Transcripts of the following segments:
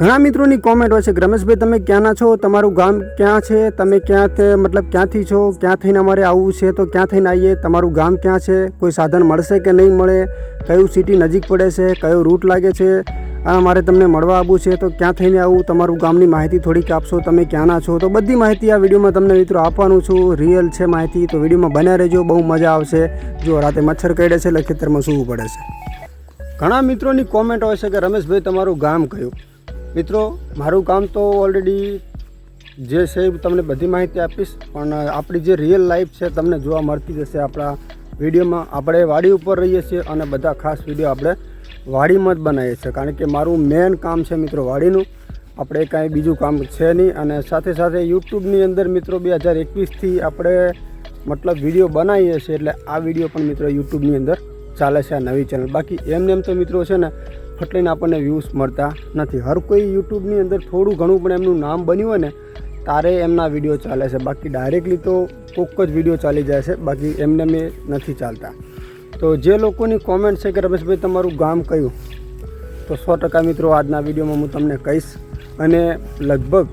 ઘણા મિત્રોની કોમેન્ટ હોય છે, રમેશભાઈ, તમે ક્યાંના છો? તમારું ગામ ક્યાં છે? તમે ક્યાં મતલબ ક્યાંથી છો? ક્યાં થઈને અમારે આવવું છે? તો ક્યાં થઈને આવીએ? તમારું ગામ ક્યાં છે? કોઈ સાધન મળશે કે નહીં મળે? કયું સિટી નજીક પડે છે? કયો રૂટ લાગે છે? આ મારે તમને મળવા આવવું છે. તો ક્યાં થઈને આવું? તમારું ગામની માહિતી થોડીક આપશો? તમે ક્યાંના છો? તો બધી માહિતી આ વિડીયોમાં તમને મિત્રો આપવાનું છું. રિયલ છે માહિતી. તો વિડીયોમાં બન્યા રહેજો. બહુ મજા આવશે. જો રાતે મચ્છર કરડે છે એટલે ખેતરમાં સૂવું પડે છે. ઘણા મિત્રોની કોમેન્ટ હોય છે કે, રમેશભાઈ, તમારું ગામ કયું? મિત્રો, મારું કામ તો ઓલરેડી જે છે એ તમને બધી માહિતી આપીશ, પણ આપણી જે રિયલ લાઈફ છે તમને જોવા મળતી જશે આપણા વિડીયોમાં. આપણે વાડી ઉપર રહીએ છીએ અને બધા ખાસ વીડિયો આપણે વાડીમાં જ બનાવીએ છીએ. કારણ કે મારું મેન કામ છે મિત્રો વાડીનું. આપણે કાંઈ બીજું કામ છે નહીં. અને સાથે સાથે યુટ્યુબની અંદર મિત્રો બે હજાર એકવીસથી આપણે મતલબ વીડિયો બનાવીએ છીએ. એટલે આ વીડિયો પણ મિત્રો યુટ્યુબની અંદર ચાલે છે આ નવી ચેનલ બાકી એમને એમ તો મિત્રો છે ને ફટલીને આપણને વ્યૂઝ મળતા નથી. હર કોઈ યુટ્યુબની અંદર થોડું ઘણું પણ એમનું નામ બન્યું હોય ને, તારે એમના વીડિયો ચાલે છે. બાકી ડાયરેક્ટલી તો કોક જ વીડિયો ચાલી જાય છે. બાકી એમને મેં નથી ચાલતા. તો જે લોકોની કોમેન્ટ છે કે રમેશભાઈ તમારું ગામ કયું? તો સો ટકા મિત્રો આજના વિડીયોમાં હું તમને કહીશ. અને લગભગ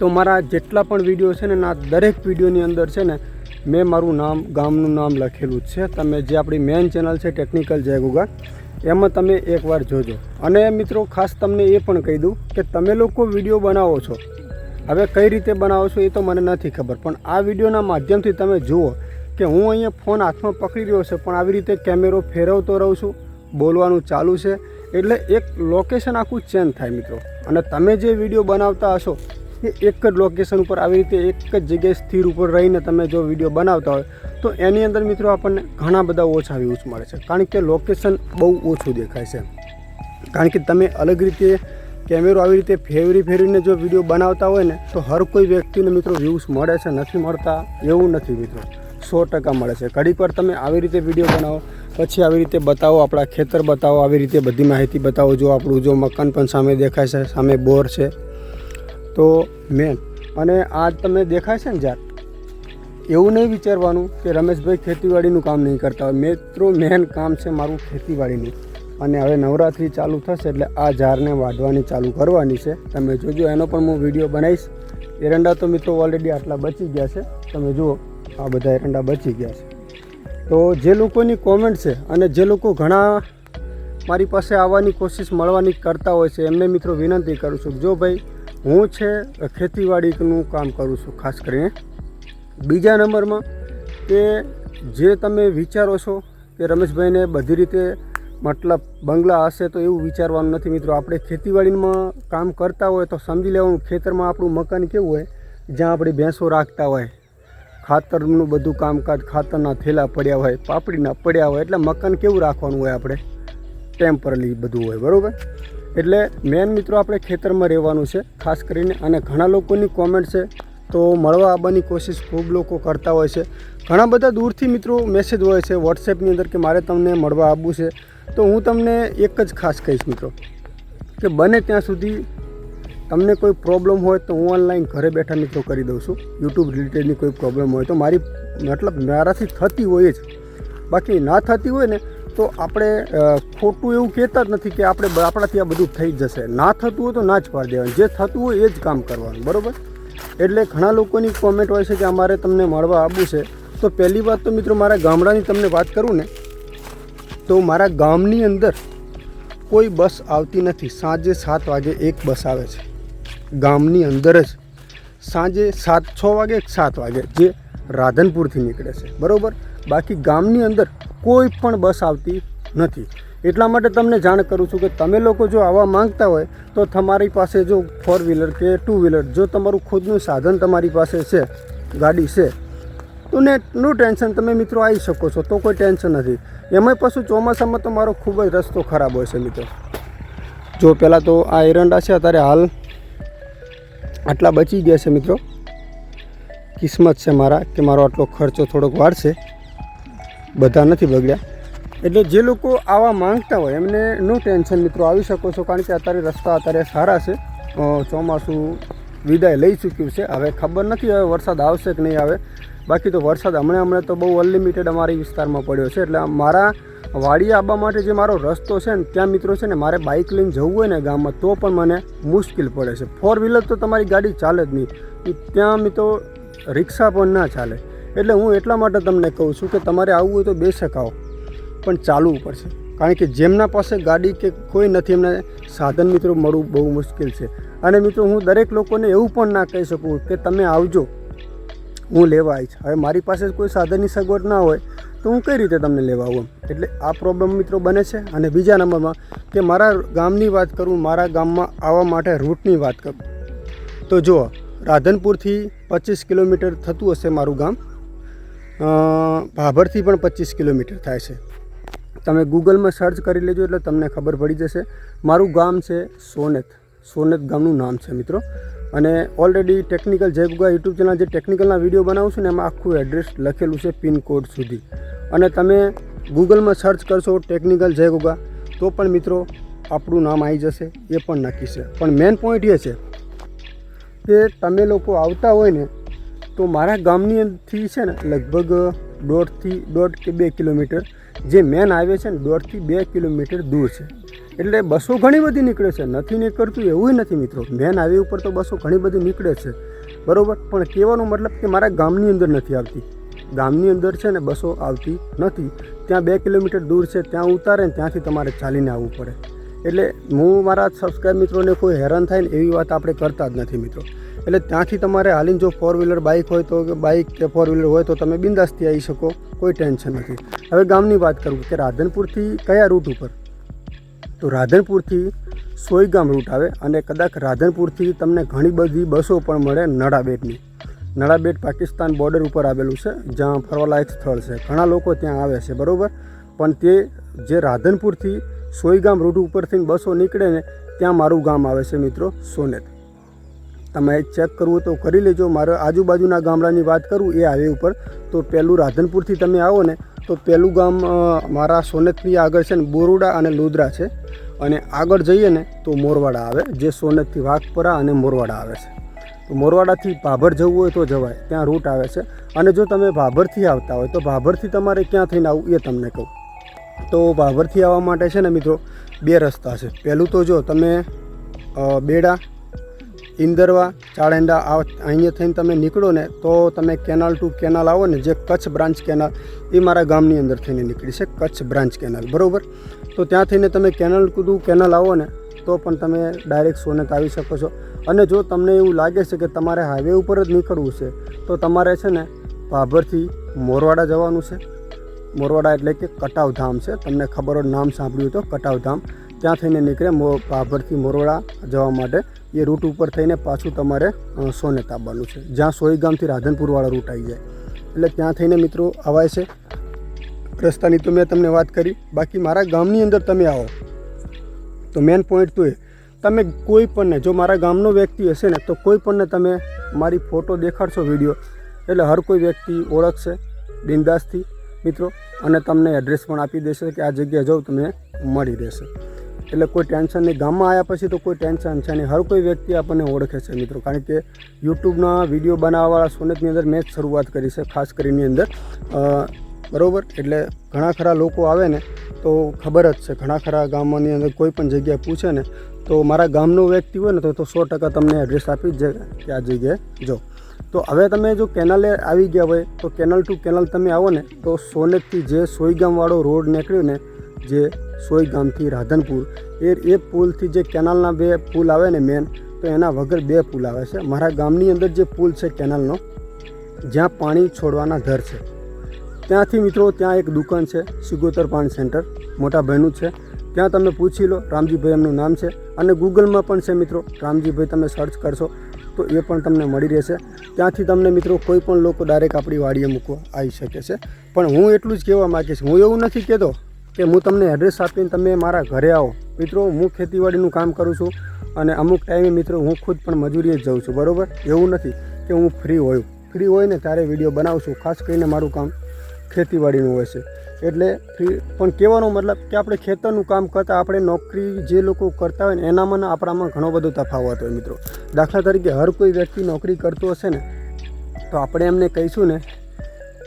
તો મારા જેટલા પણ વીડિયો છે ને, ના દરેક વિડીયોની અંદર છે ને, મેં મારું નામ, ગામનું નામ લખેલું જ છે. તમે જે આપણી મેઇન ચેનલ છે ટેકનિકલ જય ગુગા એમાં તમે એકવાર જોજો. અને મિત્રો, ખાસ તમને એ પણ કહી દઉં કે તમે લોકો વીડિયો બનાવો છો. હવે કઈ રીતે બનાવો છો એ તો મને નથી ખબર. પણ આ વિડીયોના માધ્યમથી તમે જુઓ કે હું અહીંયા ફોન હાથમાં પકડી રહ્યો છું, પણ આવી રીતે કેમેરો ફેરવતો રહું છું, બોલવાનું ચાલુ છે. એટલે એક લોકેશન આખું ચેન્જ થાય, મિત્રો. અને તમે જે વીડિયો બનાવતા હશો એ એક જ લોકેશન ઉપર આવી રીતે એક જ જગ્યાએ સ્થિર ઉપર રહીને તમે જો વીડિયો બનાવતા હોય, તો એની અંદર મિત્રો આપણને ઘણા બધા ઓછા વ્યૂઝ મળે છે. કારણ કે લોકેશન બહુ ઓછું દેખાય છે. કારણ કે તમે અલગ રીતે કેમેરો આવી રીતે ફેરવી ફેરવીને જો વીડિયો બનાવતા હોય ને, તો હર કોઈ વ્યક્તિને મિત્રો વ્યૂઝ મળે છે, નથી મળતા એવું નથી મિત્રો. સો ટકા મળે છે. ઘડી પર તમે આવી રીતે વીડિયો બનાવો, પછી આવી રીતે બતાવો આપણા ખેતર, બતાવો, આવી રીતે બધી માહિતી બતાવો, જો આપણું જો મકાન પણ સામે દેખાય છે, સામે બોર છે તો મેન. અને આ તમે દેખાય છે ને જાત. એવું નહીં વિચારવાનું કે રમેશભાઈ ખેતીવાડીનું કામ નહીં કરતા હોય. મિત્રો, મેન કામ છે મારું ખેતીવાડીનું. અને હવે નવરાત્રિ ચાલુ થશે એટલે આ ઝાડને વાઢવાની ચાલુ કરવાની છે. તમે જોજો, એનો પણ હું વીડિયો બનાવીશ. એરંડા તો મિત્રો ઓલરેડી આટલા બચી ગયા છે. તમે જુઓ, આ બધા એરંડા બચી ગયા છે. તો જે લોકોની કોમેન્ટ છે અને જે લોકો ઘણા મારી પાસે આવવાની કોશિશ મળવાની કરતા હોય છે, એમને મિત્રો વિનંતી કરું છું. જો ભાઈ હું છે ખેતીવાડીનું કામ કરું છું, ખાસ કરીને. બીજા નંબરમાં કે જે તમે વિચારો છો કે રમેશભાઈને બધી રીતે મતલબ બંગલા હશે તો એવું વિચારવાનું નથી મિત્રો. આપણે ખેતીવાડીમાં કામ કરતા હોય તો સમજી લેવાનું ખેતરમાં આપણું મકાન કેવું હોય, જ્યાં આપણી ભેંસો રાખતા હોય, ખાતરનું બધું કામકાજ ખાતરના થેલા પડ્યા હોય, પાપડીના પડ્યા હોય, એટલે મકાન કેવું રાખવાનું હોય આપણે? ટેમ્પરલી બધું હોય, બરાબર? એટલે મેન મિત્રો આપણે ખેતરમાં રહેવાનું છે. ખાસ કરીને અને ઘણા લોકોની કોમેન્ટ છે, તો મળવા આવવાની કોશિશ ખૂબ લોકો કરતા હોય છે. ઘણા બધા દૂરથી મિત્રો મેસેજ હોય છે વોટ્સએપની અંદર કે મારે તમને મળવા આવવું છે. તો હું તમને એક જ ખાસ કહીશ મિત્રો, કે બને ત્યાં સુધી તમને કોઈ પ્રોબ્લેમ હોય તો હું ઓનલાઈન ઘરે બેઠા મિત્રો કરી દઉં છું. યુટ્યુબ રિલેટેડની કોઈ પ્રોબ્લેમ હોય તો મારી મતલબ મારાથી થતી હોય જ. બાકી ના થતી હોય ને તો આપણે ખોટું એવું કહેતા જ નથી કે આપણે આપણાથી આ બધું થઈ જશે. ના થતું હોય તો ના જ પાડી દેવાનું. જે થતું હોય એ જ કામ કરવાનું. બરાબર? એટલે ઘણા લોકોની કોમેન્ટ હોય છે કે અમારે તમને મળવા આવવું છે. તો પહેલી વાત તો મિત્રો મારા ગામડાની તમને વાત કરું ને, તો મારા ગામની અંદર કોઈ બસ આવતી નથી. સાંજે સાત વાગે એક બસ આવે છે. ગામની અંદર જ સાંજે સાત, છ વાગે સાત વાગે જે રાધનપુરથી નીકળે છે. બરાબર? બાકી ગામની અંદર કોઈ પણ બસ આવતી નથી. એટલા માટે તમને જાણ કરું છું કે તમે લોકો જો આવવા માંગતા હોય તો તમારી પાસે જો ફોર વ્હીલર કે ટુ વ્હીલર જો તમારું ખુદનું સાધન તમારી પાસે છે, ગાડી છે, તો ને નું ટેન્શન, તમે મિત્રો આવી શકો છો, તો કોઈ ટેન્શન નથી. એમાંય પાછું ચોમાસામાં તો મારો ખૂબ જ રસ્તો ખરાબ હોય છે મિત્રો. જો પહેલાં તો આ એરંડા છે અત્યારે હાલ આટલા બચી ગયા છે મિત્રો. કિસ્મત છે મારા કે મારો આટલો ખર્ચો થોડોક વાળશે બધા નથી બગડ્યા. એટલે જે લોકો આવા માંગતા હોય, એમને નો ટેન્શન મિત્રો, આવી શકો છો. કારણ કે અત્યારે રસ્તા અત્યારે સારા છે. ચોમાસું વિદાય લઈ ચૂક્યું છે. હવે ખબર નથી હવે વરસાદ આવશે કે નહીં આવે. બાકી તો વરસાદ હમણાં હમણાં તો બહુ અનલિમિટેડ અમારી વિસ્તારમાં પડ્યો છે. એટલે મારા વાડી આવવા માટે જે મારો રસ્તો છે ને, ત્યાં મિત્રો છે ને, મારે બાઇક લઈને જવું હોય ને ગામમાં, તો પણ મને મુશ્કેલ પડે છે. ફોર વ્હીલર તો તમારી ગાડી ચાલે જ નહીં. ત્યાં મિત્રો રિક્ષા પણ ના ચાલે. એટલે હું એટલા માટે તમને કહું છું કે તમારે આવવું હોય તો બેશક આવો. પણ ચાલવું પડશે. કારણ કે જેમના પાસે ગાડી કે કોઈ નથી, એમને સાધન મિત્રો મળવું બહુ મુશ્કેલ છે. અને મિત્રો, હું દરેક લોકોને એવું પણ ના કહી શકું કે તમે આવજો. હું લેવા આવીશ. હવે મારી પાસે કોઈ સાધનની સગવડ ના હોય તો હું કઈ રીતે તમને લેવા આવું એટલે આ પ્રોબ્લેમ મિત્રો બને છે. અને બીજા નંબરમાં કે મારા ગામની વાત કરું, મારા ગામમાં આવવા માટે રૂટની વાત કરું. તો જુઓ, રાધનપુરથી પચીસ કિલોમીટર થતું હશે મારું ગામ. ભાભરથી પણ પચીસ કિલોમીટર થાય છે. તમે ગૂગલમાં સર્ચ કરી લેજો એટલે તમને ખબર પડી જશે. મારું ગામ છે સોનેત. સોનેત ગામનું નામ છે મિત્રો. અને ઓલરેડી ટેકનિકલ જયગુગા યુટ્યુબ ચેનલ જે ટેકનિકલના વીડિયો બનાવું છું ને એમાં આખું એડ્રેસ લખેલું છે પિનકોડ સુધી. અને તમે ગૂગલમાં સર્ચ કરશો ટેકનિકલ જય ગુગા, તો પણ મિત્રો આપણું નામ આવી જશે, એ પણ નક્કી છે. પણ મેઇન પોઈન્ટ એ છે કે તમે લોકો આવતા હોય ને તો મારા ગામની અંદરથી છે ને લગભગ દોઢથી દોઢ કે બે કિલોમીટર જે મેન હાઈવે છે ને દોઢથી બે કિલોમીટર દૂર છે. એટલે બસો ઘણી બધી નીકળે છે. નથી નીકળતું એવું નથી મિત્રો. મેન હાઈવે ઉપર તો બસો ઘણી બધી નીકળે છે. બરાબર? પણ કહેવાનો મતલબ કે મારા ગામની અંદર નથી આવતી. ગામની અંદર છે ને બસો આવતી નથી. ત્યાં બે કિલોમીટર દૂર છે. ત્યાં ઉતારે ને ત્યાંથી તમારે ચાલીને આવવું પડે. એટલે હું મારા સબસ્ક્રાઈબ મિત્રોને કોઈ હેરાન થાય ને એવી વાત આપણે કરતા જ નથી મિત્રો. એટલે ત્યાંથી તમારે હાલીને જો ફોર વ્હીલર બાઇક હોય તો બાઇક કે ફોર વ્હીલર હોય તો તમે બિંદાસથી આવી શકો, કોઈ ટેન્શન નથી. હવે ગામની વાત કરું કે રાધનપુરથી કયા રૂટ ઉપર? તો રાધનપુરથી સોયગામ રૂટ આવે અને કદાચ રાધનપુરથી તમને ઘણી બધી બસો પણ મળે નડાબેટની નડાબેટ પાકિસ્તાન બોર્ડર ઉપર આવેલું છે, જ્યાં ફરવાલાયક સ્થળ છે. ઘણા લોકો ત્યાં આવે છે, બરાબર? પણ તે જે રાધનપુરથી સોયગામ રૂટ ઉપરથી બસો નીકળે ને ત્યાં મારું ગામ આવે છે મિત્રો, સોનેત. તમે ચેક કરવું તો કરી લેજો. મારા આજુબાજુના ગામડાની વાત કરું, એ હાઈવે ઉપર. તો પહેલું રાધનપુરથી તમે આવો ને, તો પહેલું ગામ મારા સોનેતથી આગળ છે ને, બોરુડા અને લોદરા છે. અને આગળ જઈએ ને, તો મોરવાડા આવે, જે સોનતથી વાઘપરા અને મોરવાડા આવે છે. તો મોરવાડાથી ભાભર જવું હોય તો જવાય, ત્યાં રૂટ આવે છે. અને જો તમે ભાભરથી આવતા હોય, તો ભાભરથી તમારે ક્યાં થઈને આવવું એ તમને કહું. તો ભાભરથી આવવા માટે છે ને મિત્રો, બે રસ્તા છે. પહેલું તો જો તમે બેડા ઇન્દરવા ચાળેંડા, આ અહીંયા થઈને તમે નીકળો ને, તો તમે કેનાલ ટુ કેનાલ આવો ને, જે કચ્છ બ્રાન્ચ કેનાલ, એ મારા ગામની અંદર થઈને નીકળી છે, કચ્છ બ્રાન્ચ કેનાલ, બરાબર? તો ત્યાં થઈને તમે કેનાલ ટુ કેનાલ આવો ને, તો પણ તમે ડાયરેક્ટ સોનેત આવી શકો છો. અને જો તમને એવું લાગે છે કે તમારે હાઈવે ઉપર જ નીકળવું છે, તો તમારે છે ને ભાભરથી મોરવાડા જવાનું છે. મોરવાડા એટલે કે કટાવધામ છે, તમને ખબર નામ સાંભળ્યું તો તો કટાવધામ ત્યાં થઈને નીકળે મો ભાભરથી મોરવાડા જવા માટે. એ રૂટ ઉપર થઈને પાછું તમારે અ, સોનેત આવવાનું છે. જ્યાં સોઈગામથી રાધનપુરવાળા રૂટ આવી જાય. એટલે ત્યાં થઈને મિત્રો અવાય છે. રસ્તાની તો મેં તમને વાત કરી. બાકી મારા ગામની અંદર તમે આવો. તો મેન પોઈન્ટ તો એ. તમે કોઈ પણને જો મારા ગામનો વ્યક્તિ હશે ને તો કોઈ પણને તમે મારી ફોટો દેખાડશો વીડિયો એટલે હર કોઈ વ્યક્તિ ઓળખશે બિંદાસથી મિત્રો. અને તમને એડ્રેસ પણ આપી દેશે કે આ જગ્યાએ જાઓ તમને મળી રહેશે. એટલે કોઈ ટેન્શન નહીં ગામમાં આવ્યા પછી તો કોઈ ટેન્શન છે નહીં. હર કોઈ વ્યક્તિ આપણને ઓળખે છે મિત્રો. કારણ કે યુટ્યુબના વીડિયો બનાવવાવાળા સોનેટની અંદર મેં જ શરૂઆત કરી છે, ખાસ કરીને અંદર. બરાબર? એટલે ઘણા ખરા લોકો આવે ને તો ખબર જ છે. ઘણા ખરા ગામોની અંદર કોઈ પણ જગ્યાએ પૂછે ને તો મારા ગામનો વ્યક્તિ હોય ને તો સો ટકા તમને એડ્રેસ આપી જ કે આ જગ્યાએ જો. તો હવે તમે જો કેનાલે આવી ગયા હોય, તો કેનલ ટુ કેનલ તમે આવો ને તો સોનેતથી જે સોઈગામવાળો રોડ નીકળ્યો ને જે સોઈગામથી રાધનપુર. એ એ પુલથી જે કેનાલના બે પુલ આવે ને મેન તો એના વગર બે પુલ આવે છે. મારા ગામની અંદર જે પુલ છે કેનાલનો, જ્યાં પાણી છોડવાના ઘર છે. ત્યાંથી મિત્રો, ત્યાં એક દુકાન છે, સિગોતર પાણી સેન્ટર, મોટા ભાઈનું છે. ત્યાં તમે પૂછી લો, રામજીભાઈ એમનું નામ છે. અને ગૂગલમાં પણ છે મિત્રો, રામજીભાઈ તમે સર્ચ કરશો, તો એ પણ તમને મળી રહેશે. ત્યાંથી તમને મિત્રો, કોઈ પણ લોકો ડાયરેક્ટ આપણી વાડીએ મૂકવા આવી શકે છે. પણ હું એટલું જ કહેવા માગીશ, હું એવું નથી કહેતો કે હું તમને એડ્રેસ આપીને તમે મારા ઘરે આવો. મિત્રો, હું ખેતીવાડીનું કામ કરું છું અને અમુક ટાઈમે મિત્રો હું ખુદ પણ મજૂરીએ જ જાઉં છું, બરાબર? એવું નથી કે હું ફ્રી હોય. ફ્રી હોય ને ત્યારે વીડિયો બનાવું છું ખાસ કરીને મારું કામ ખેતીવાડીનું હોય છે. એટલે ફ્રી પણ કહેવાનો મતલબ કે આપણે ખેતરનું કામ કરતાં આપણે નોકરી જે લોકો કરતા હોય ને, એનામાં આપણામાં ઘણો બધો તફાવત હોય મિત્રો. દાખલા તરીકે, હર કોઈ વ્યક્તિ નોકરી કરતો હશે ને, તો આપણે એમને કહીશું ને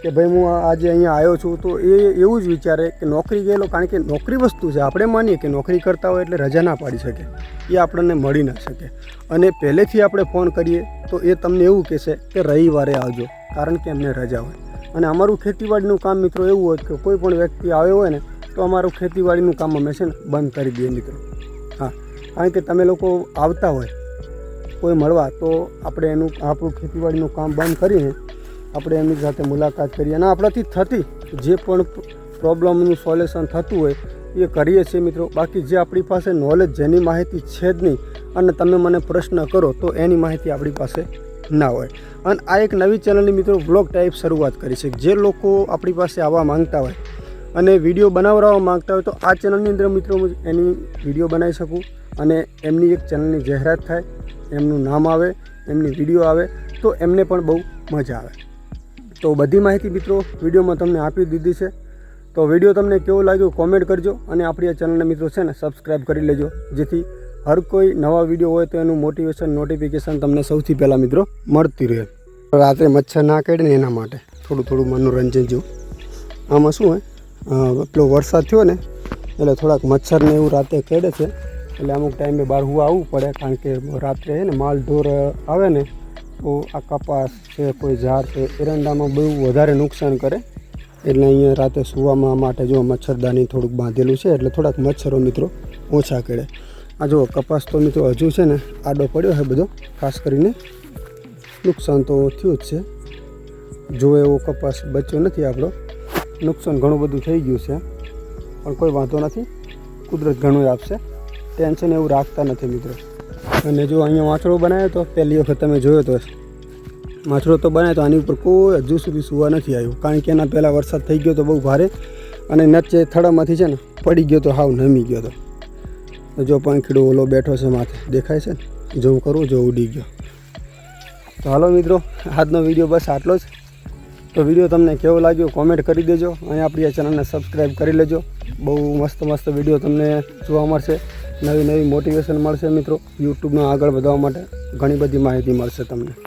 કે ભાઈ હું આજે અહીંયા આવ્યો છું, તો એ એવું જ વિચારે કે નોકરી ગયેલો, કારણ કે નોકરી વસ્તુ છે. આપણે માનીએ કે નોકરી કરતા હોય એટલે રજા ના પાડી શકે. એ આપણને મળી ના શકે. અને પહેલેથી આપણે ફોન કરીએ, તો એ તમને એવું કહેશે કે રવિવારે આવજો, કારણ કે એમને રજા હોય. અને અમારું ખેતીવાડીનું કામ મિત્રો એવું હોય કે કોઈ પણ વ્યક્તિ આવ્યો હોય ને, તો અમારું ખેતીવાડીનું કામ અમે છે ને બંધ કરી દઈએ મિત્રો. હા. કારણ કે તમે લોકો આવતા હોય, કોઈ મળવા, તો આપણે એનું, આપણું ખેતીવાડીનું કામ બંધ કરીને આપણે એમની સાથે મુલાકાત કરીએ અને આપણાથી થતી જે પણ પ્રોબ્લેમનું સોલ્યુશન થતું હોય એ કરીએ છીએ મિત્રો. બાકી જે આપણી પાસે નોલેજ જેની માહિતી છે જ નહીં અને તમે મને પ્રશ્ન કરો તો એની માહિતી આપણી પાસે ના હોય. અને આ એક નવી ચેનલની મિત્રો બ્લોગ ટાઈપ શરૂઆત કરી છે. જે લોકો આપણી પાસે આવવા માંગતા હોય અને વીડિયો બનાવડાવવા માંગતા હોય તો આ ચેનલની અંદર મિત્રો હું એની વીડિયો બનાવી શકું અને એમની એક ચેનલની જાહેરાત થાય, એમનું નામ આવે, એમની વીડિયો આવે તો એમને પણ બહુ મજા આવે. તો બધી માહિતી મિત્રો વિડીયોમાં તમને આપી દીધી છે. તો વીડિયો તમને કેવો લાગ્યો કોમેન્ટ કરજો અને આપણી આ ચેનલને મિત્રો છે ને સબસ્ક્રાઈબ કરી લેજો. જેથી હર કોઈ નવા વીડિયો હોય તો એનું મોટિવેશન નોટિફિકેશન તમને સૌથી પહેલાં મિત્રો મળતી રહે. રાત્રે મચ્છર ના કાઢે ને એના માટે. થોડું થોડું મનોરંજન જેવું. આમાં શું હોય? પેલો વરસાદ થયો ને, એટલે થોડાક મચ્છરને એવું રાતે કેડે છે. એટલે અમુક ટાઈમે બહાર હું આવવું પડે, કારણ કે રાત્રે ને માલ ઢોર આવે ને તો આ કપાસ છે, કોઈ ઝાડ છે, એરંડામાં બહુ વધારે નુકસાન કરે. એટલે અહીંયા રાતે સૂવામાં માટે જો મચ્છરદાની થોડુંક બાંધેલું છે, એટલે થોડાક મચ્છરો મિત્રો ઓછા કરે. આ જો કપાસ તો મિત્રો હજુ છે ને આડો પડ્યો છે બધો, ખાસ કરીને નુકસાન તો થયું જ છે. જો એવો કપાસ બચ્યો નથી આપણો, નુકસાન ઘણું બધું થઈ ગયું છે. પણ કોઈ વાંધો નથી, કુદરત ઘણું આપશે. ટેન્શન એવું રાખતા નથી મિત્રો. અને જો અહીંયા વાછડો બનાવ્યો તો પહેલી વખત તમે જોયો તો માછડો તો બનાવ્યો તો આની ઉપર કોઈ હજુ સુધી સુવા નથી આવ્યું. કારણ કે એના પહેલાં વરસાદ થઈ ગયો તો બહુ ભારે અને નચ્ચે થડામાંથી છે ને પડી ગયો તો હાવ નમી ગયો તો. જો પંખીડો ઓલો બેઠો છે માથે, દેખાય છે ને? જોવું કરું, જો ઉડી ગયો. તો હાલો મિત્રો, આજનો વીડિયો બસ આટલો જ. તો વીડિયો તમને કેવો લાગ્યો કોમેન્ટ કરી દેજો. અને આપણી આ ચેનલને સબસ્ક્રાઈબ કરી લેજો. બહુ મસ્ત મસ્ત વીડિયો તમને જોવા મળશે. નવી નવી મોટિવેશન મળશે મિત્રો. યુટ્યુબમાં આગળ વધવા માટે ઘણી બધી માહિતી મળશે તમને.